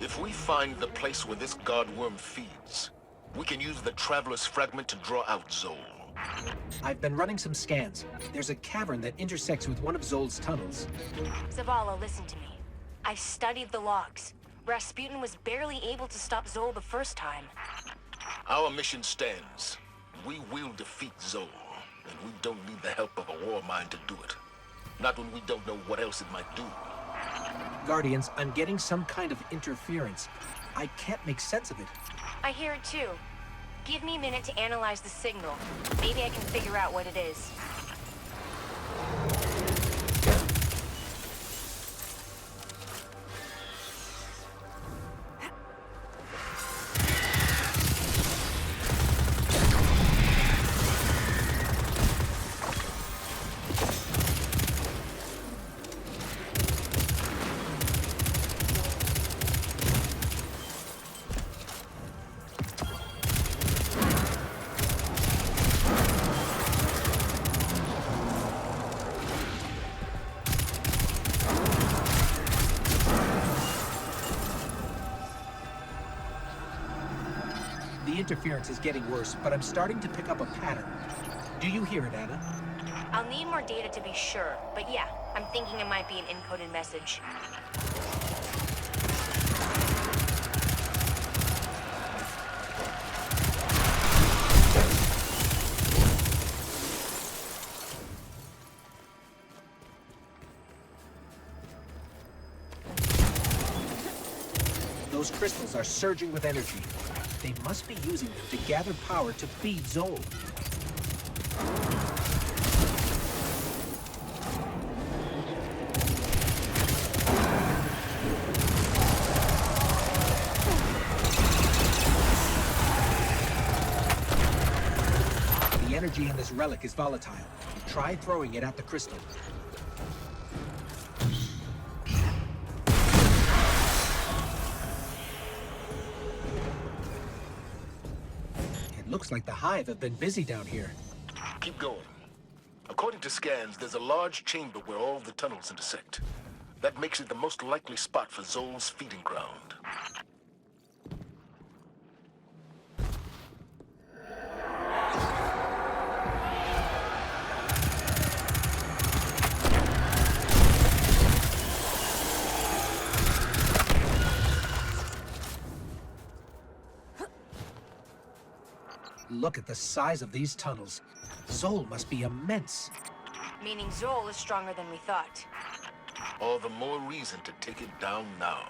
If we find the place where this godworm feeds, we can use the Traveler's Fragment to draw out Zol. I've been running some scans. There's a cavern that intersects with one of Zol's tunnels. Zavala, listen to me. I studied the logs. Rasputin was barely able to stop Zol the first time. Our mission stands. We will defeat Zol, and we don't need the help of a war mind to do it. Not when we don't know what else it might do. Guardians, I'm getting some kind of interference. I can't make sense of it. I hear it too. Give me a minute to analyze the signal. Maybe I can figure out what it is. The interference is getting worse, but I'm starting to pick up a pattern. Do you hear it, Anna? I'll need more data to be sure, but yeah, I'm thinking it might be an encoded message. Those crystals are surging with energy. They must be using them to gather power to feed Zol. The energy in this relic is volatile. Try throwing it at the crystal. Looks like the Hive have been busy down here. Keep going. According to scans, there's a large chamber where all the tunnels intersect. That makes it the most likely spot for Zol's feeding ground. Look at the size of these tunnels. Zol must be immense. Meaning Zol is stronger than we thought. All the more reason to take it down now.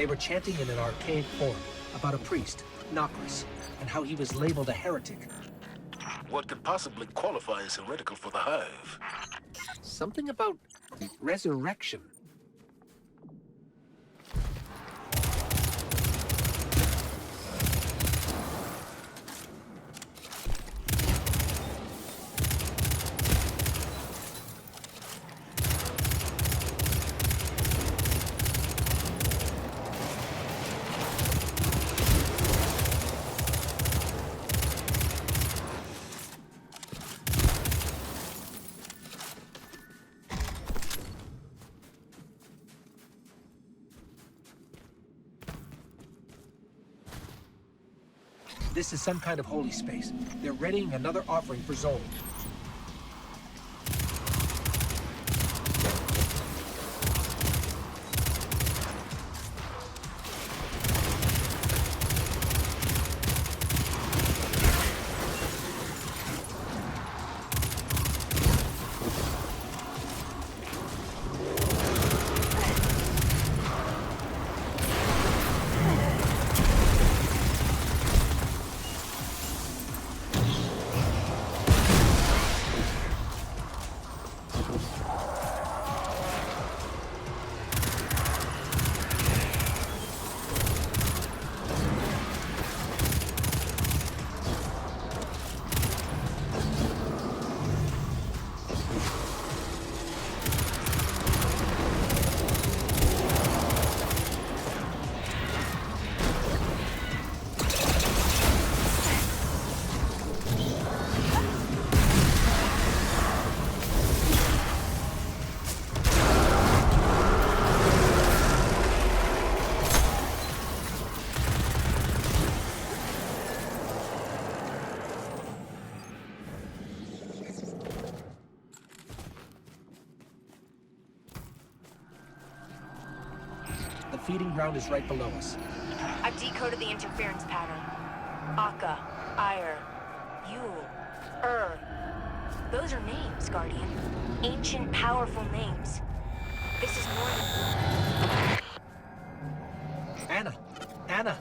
They were chanting in an archaic form about a priest, Nokris, and how he was labeled a heretic. What could possibly qualify as heretical for the Hive? Something about resurrection. This is some kind of holy space. They're readying another offering for Zol. Feeding ground is right below us. I've decoded the interference pattern. Akka, Ire, Yule, Ur. Those are names, Guardian. Ancient, powerful names. This is more than... Anna! Anna!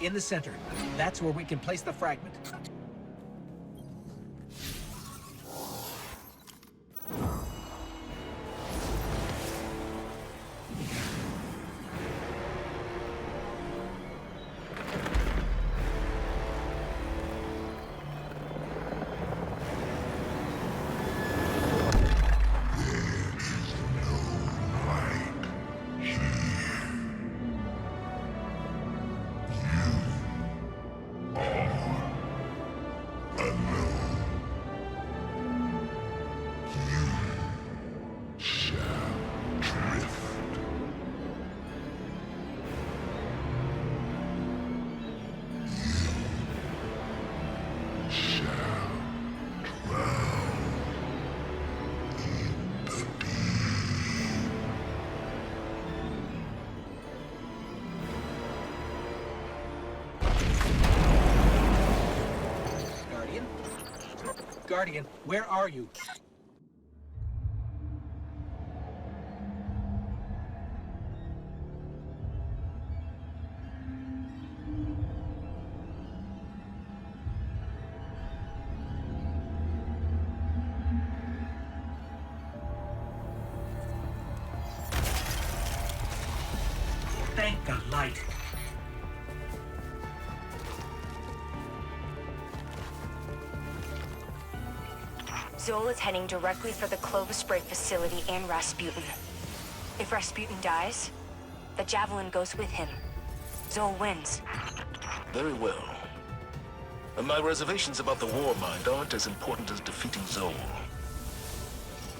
In the center. That's where we can place the fragment. Guardian, where are you? Thank the light. Zol is heading directly for the Clovis Spray facility and Rasputin. If Rasputin dies, the Javelin goes with him. Zol wins. Very well. And my reservations about the war mind aren't as important as defeating Zol.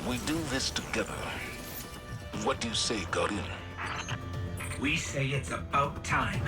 We do this together. What do you say, Guardian? We say it's about time.